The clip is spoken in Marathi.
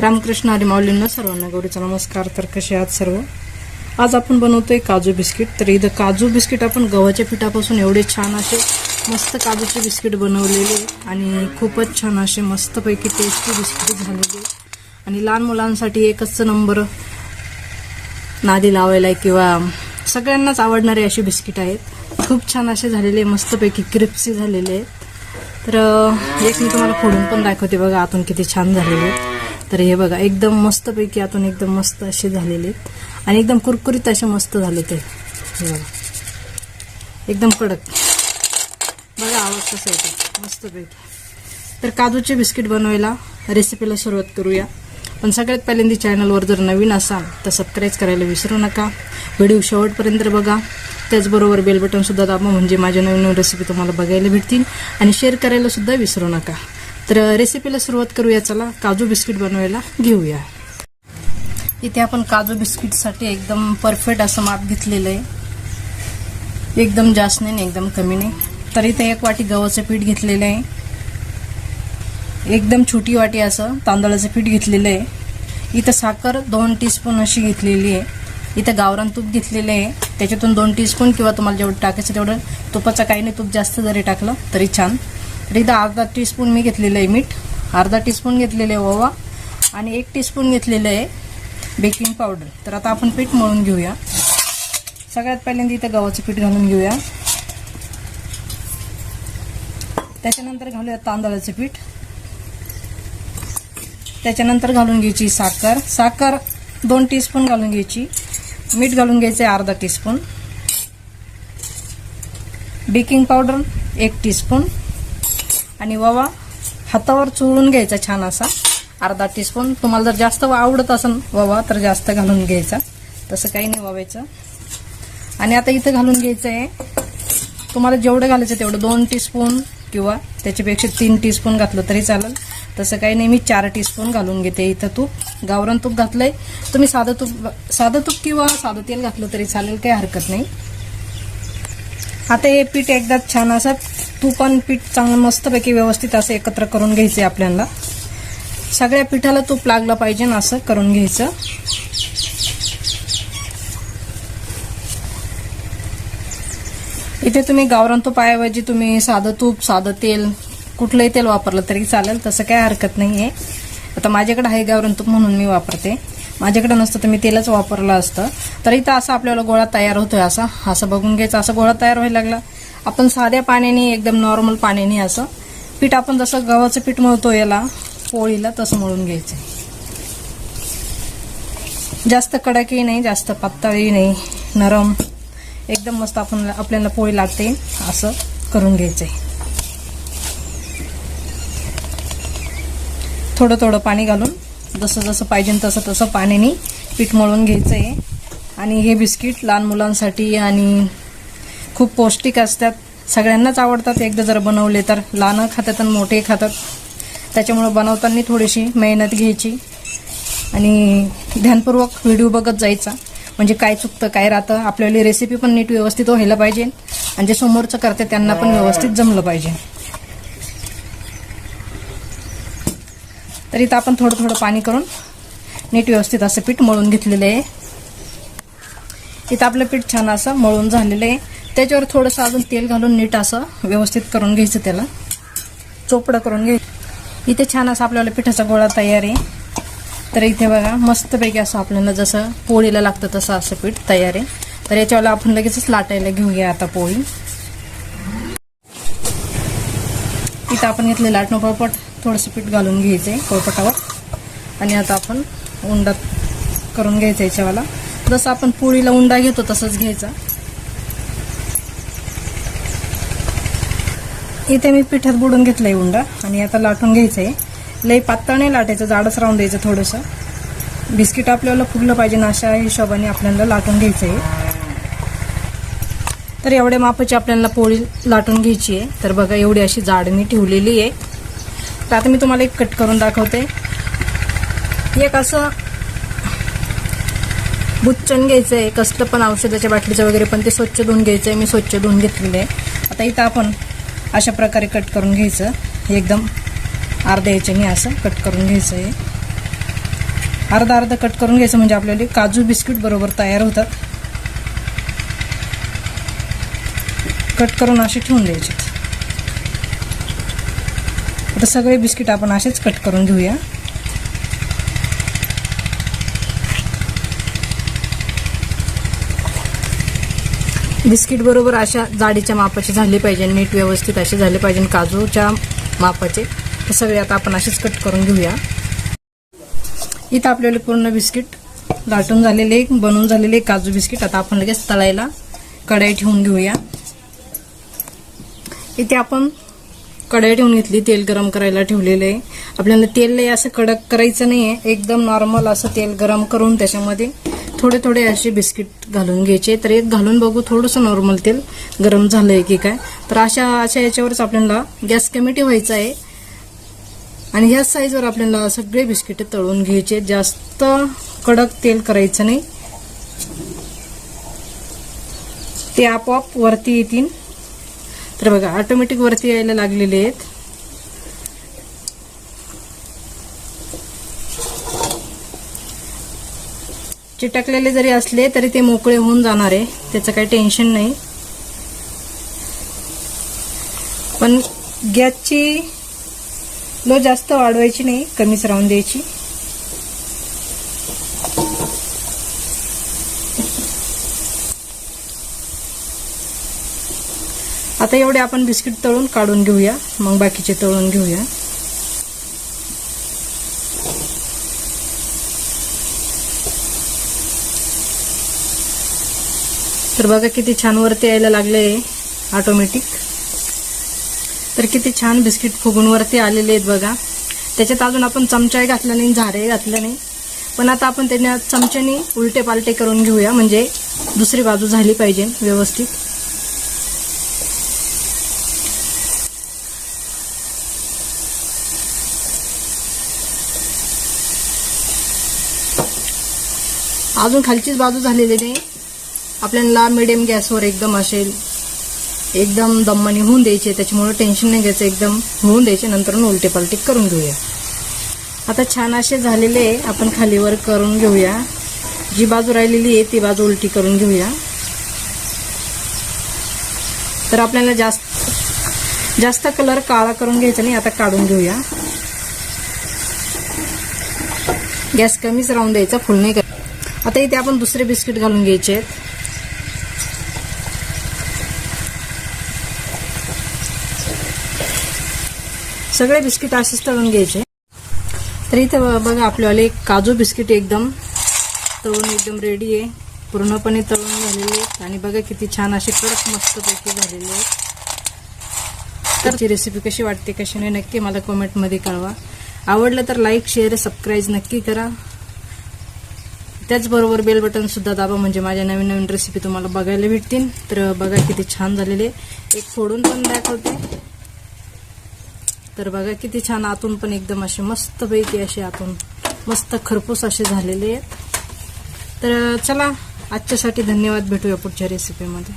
रामकृष्ण हरी माऊलींना सर्वांना गौरीचा नमस्कार. तर कसे आहात सर्व? आज आपण बनवतोय काजू बिस्किट. तर इथं काजू बिस्किट आपण गव्हाच्या पिठापासून एवढे छान असे मस्त काजूचे बिस्किट बनवलेले आणि खूपच छान असे मस्तपैकी टेस्टी बिस्किट झालेले आणि लहान मुलांसाठी एकच नंबर नादी लावायला किंवा सगळ्यांनाच आवडणारे असे बिस्किट आहेत. खूप छान असे झालेले मस्तपैकी क्रिप्सी झालेले आहेत. तर एक मी तुम्हाला फोडून पण दाखवते बघा आतून किती छान झालेले आहेत. तर हे बघा एकदम मस्तपैकी आतून एकदम मस्त असे झालेले आहेत. आणि एकदम कुरकुरीत असे मस्त झाले ते. हे बघा. एकदम कडक. बघा आवाज कसा येतो मस्तपैकी. तर काजूचे बिस्किट बनवायला रेसिपीला सुरुवात करूया. पण सगळ्यात पहिल्यांदा चॅनलवर जर नवीन असाल तर सबस्क्राईब करायला विसरू नका. व्हिडिओ शेवटपर्यंत बघा. त्याचबरोबर बेल बटनसुद्धा दाबा म्हणजे माझ्या नवीन नवीन रेसिपी तुम्हाला बघायला भेटतील. आणि शेअर करायलासुद्धा विसरू नका. तर रेसिपीला सुरुवात करूया. चला काजू बिस्किट बनवायला घेऊया. इथे आपण काजू बिस्किटसाठी एकदम परफेक्ट असं माप घेतलेलं आहे. एकदम जास्त नाही एकदम कमी नाही तर इथे एक वाटी गव्हाचं पीठ घेतलेलं आहे. एकदम छोटी वाटी असं तांदळाचं पीठ घेतलेलं आहे. इथं साखर दोन टीस्पून अशी घेतलेली आहे. इथं गावरान तूप घेतलेलं आहे. त्याच्यातून दोन टीस्पून किंवा तुम्हाला जेवढं टाकायचं तेवढं. तुपाचं काही नाही तूप जास्त जरी टाकलं तरी छान. तर इथं अर्धा टीस्पून मी घेतलेलं आहे मीठ अर्धा टीस्पून घेतलेलं आहे ओवा आणि एक टीस्पून घेतलेलं आहे बेकिंग पावडर तर आता आपण पीठ मळून घेऊया. सगळ्यात पहिल्यांदा इथं गव्हाचं पीठ घालून घेऊया. त्याच्यानंतर घालूया तांदळाचं पीठ. त्याच्यानंतर घालून घ्यायची साखर. साखर दोन टीस्पून घालून घ्यायची. मीठ घालून घ्यायचं आहे अर्धा टीस्पून बेकिंग पावडर एक टीस्पून आणि वावा हातावर चोळून घ्यायचा छान असा. अर्धा टीस्पून तुम्हाला जर जास्त आवडत असेल वावा तर जास्त घालून घ्यायचा. तसं काही नाही वावायचं. आणि आता इथं घालून घ्यायचं आहे तुम्हाला जेवढं घालायचं तेवढं दोन टीस्पून किंवा त्याच्यापेक्षा तीन टीस्पून घातलं तरी चालेल. तसं काही नाही मी चार टीस्पून घालून घेते इथं तूप. गावरान तूप घातलंय. तुम्ही साधं तूप साधं तूप किंवा साधं तेल घातलं तरी चालेल काही हरकत नाही. आता हे पीठ एकदा छान असं तूप आणि पीठ चांगलं मस्तपैकी व्यवस्थित असं एकत्र करून घ्यायचं आपल्याला सगळ्या पिठाला तूप लागलं पाहिजे ना असं करून घ्यायचं. इथे तुम्ही गावरान तूप तुम्ही साधं तूप साधं तेल कुठलंही तेल वापरलं तरी चालेल तसं काही हरकत नाही आहे आता माझ्याकडे आहे गावरान तूप म्हणून मी वापरते. माझ्याकडे नसतं तर मी तेलच वापरलं असतं. तर इथं असं आपल्याला गोळा तयार होतोय असा. असं बघून घ्यायचं असं गोळा तयार व्हायला लागला. आपण साध्या पाण्याने एकदम नॉर्मल पाण्याने असं पीठ आपण जसं गव्हाचं पीठ मळतो याला पोळीला तसं मळून घ्यायचं. जास्त कडकही नाही जास्त पातळही नाही नरम. एकदम मस्त आपण आपल्याला पोळी लागते असं करून घ्यायचंय. थोडं थोडं पाणी घालून जसं जसं पाहिजे तसं तसं पाण्याने पीठ मळून घ्यायचं आहे आणि हे बिस्किट लहान मुलांसाठी आणि खूप पौष्टिक असतात. सगळ्यांनाच आवडतात. एकदा जर बनवले तर लहानं खातात आणि मोठे खातात. त्याच्यामुळं बनवताना थोडीशी मेहनत घ्यायची. आणि ध्यानपूर्वक व्हिडिओ बघत जायचा. म्हणजे काय चुकतं काय राहतं आपल्याला रेसिपी पण नीट व्यवस्थित व्हायला पाहिजे. आणि जे समोरचं करते त्यांना पण व्यवस्थित जमलं पाहिजे. तर इथं आपण थोडं थोडं पाणी करून नीट व्यवस्थित असं पीठ मळून घेतलेलं आहे. इथं आपलं पीठ छान असं मळून झालेलं आहे. त्याच्यावर थोडंसं अजून तेल घालून नीट असं व्यवस्थित करून घ्यायचं त्याला. चोपडं करून घ्यायचं. इथे छान असं आपल्याला पिठाचा गोळा तयार आहे. तर इथे बघा मस्तपैकी असं आपल्याला जसं पोळीला लागतं तसं असं पीठ तयार आहे. तर याच्यावर आपण लगेचच लाटायला घेऊया आता पोळी. इथं आपण घेतले लाटणं पापट थोडंसं पीठ घालून घ्यायचं आहे पोळपटावर. आणि आता आपण उंडा करून घ्यायचा याच्यावाला. जसं आपण पोळीला उंडा घेतो तसंच घ्यायचा. इथे मी पिठात बुडून घेतलंय उंडा. आणि आता लाटून घ्यायचं आहे लई पातळ नाही लाटायचं जाडच राहून द्यायचं थोडंसं. बिस्किट आपल्याला फुगलं पाहिजे ना अशा हिशोबाने आपल्याला लाटून घ्यायचं आहे तर एवढ्या मापाची आपल्याला पोळी लाटून घ्यायची आहे. तर बघा एवढी अशी जाड मी ठेवलेली आहे. तर आता मी तुम्हाला एक कट करून दाखवते. एक असं बुच्चन घ्यायचं आहे कसलं पण औषधाच्या बाटलीचं वगैरे पण ते स्वच्छ धुवून घ्यायचं आहे मी स्वच्छ धुवून घेतलेलं. आहे आता इथं आपण अशा प्रकारे कट करून घ्यायचं. एकदम अर्ध्या याच्याने असं कट करून घ्यायचं आहे अर्धा अर्धा कट करून घ्यायचं म्हणजे आपल्याला काजू बिस्किट बरोबर तयार होतात. कट करून असे ठेवून द्यायचे तर सगळे बिस्किट आपण असेच कट करून घेऊया. बिस्किट बरोबर अशा जाडीच्या मापाचे झाले पाहिजे नीट व्यवस्थित असे झाले पाहिजे काजूच्या मापाचे. हे सगळे आता आपण असेच कट करून घेऊया. इथं आपल्याला पूर्ण बिस्किट लाटून झालेले बनवून झालेले काजू बिस्किट आता आपण लगेच तळायला कढाई ठेवून घेऊया. इथे आपण कढाई ठेवून घेतली तेल गरम करायला ठेवलेलं आहे. आपल्याला तेल लय असं कडक करायचं नाही आहे एकदम नॉर्मल असं तेल गरम करून त्याच्यामध्ये थोडे थोडे असे बिस्किट घालून घ्यायचे. तर एक घालून बघू थोडंसं नॉर्मल तेल गरम झालं आहे की काय. तर अशा अशा याच्यावरच आपल्याला गॅस कमी ठेवायचा आहे. आणि ह्याच साईजवर आपल्याला सगळे बिस्किट तळून घ्यायचे. जास्त कडक तेल करायचं नाही. ते आपोआप वरती येतील. तर बघा ऑटोमॅटिक वरती यायला लागलेले आहेत. चिटकलेले जरी असले तरी ते मोकळे होऊन जाणार आहे. त्याचं काही टेन्शन नाही. पण गॅसची लो जास्त वाढवायची नाही कमीच राहून द्यायची. आता एवढे आपण बिस्किट तळून काढून घेऊया. मग बाकीचे तळून घेऊया. तर बघा किती छान वरती यायला लागले ऑटोमॅटिक तर किती छान बिस्किट फुगून वरती आलेले आहेत बघा. त्याच्यात अजून आपण चमचाही घातला नाही झारे घातलं नाही. पण आता आपण त्यांना चमच्याने उलटे पालटे करून घेऊया. म्हणजे दुसरी बाजू झाली पाहिजे व्यवस्थित. अजून खालचीच बाजू झालेली नाही. आपल्याला मिडियम गॅसवर एकदम असेल. एकदम दम्मानी होऊन द्यायचे त्याच्यामुळे टेन्शन नाही घ्यायचं एकदम होऊन द्यायचे नंतर उलटे पालटे करून घेऊया. आता छान असे झालेले आपण खालीवर करून घेऊया. जी बाजू राहिलेली आहे ती बाजू उलटी करून घेऊया. तर आपल्याला जास्त जास्त कलर काळा करून घ्यायचा नाही आता काढून घेऊया. गॅस कमीच राहून द्यायचा फुल नाही आता इथे आपण दुसरे बिस्किट घालून घ्यायचे आहेत. सगळे बिस्किट असेच तळून घ्यायचे. तर इथे बघा आपल्याला एक काजू बिस्किट एकदम तळून एकदम रेडी आहे. पूर्णपणे तळून झालेले आहेत. आणि बघा किती छान असे कडक मस्तपैकी झालेले आहेत. तर ती रेसिपी कशी वाटते कशी नाही नक्की मला कमेंटमध्ये कळवा. आवडलं तर लाईक शेअर सबस्क्राईब नक्की करा. त्याचबरोबर बेल बटन सुद्धा दाबा म्हणजे माझ्या नवीन नवीन रेसिपी तुम्हाला बघायला भेटतील. तर बघा किती छान झालेले. एक फोडून पण दाखवते. तर बघा किती छान आतून पण एकदम असे मस्तपैकी असे आतून मस्त खरपूस असे झालेले आहेत. तर चला आजच्यासाठी धन्यवाद. भेटूया पुढच्या रेसिपीमध्ये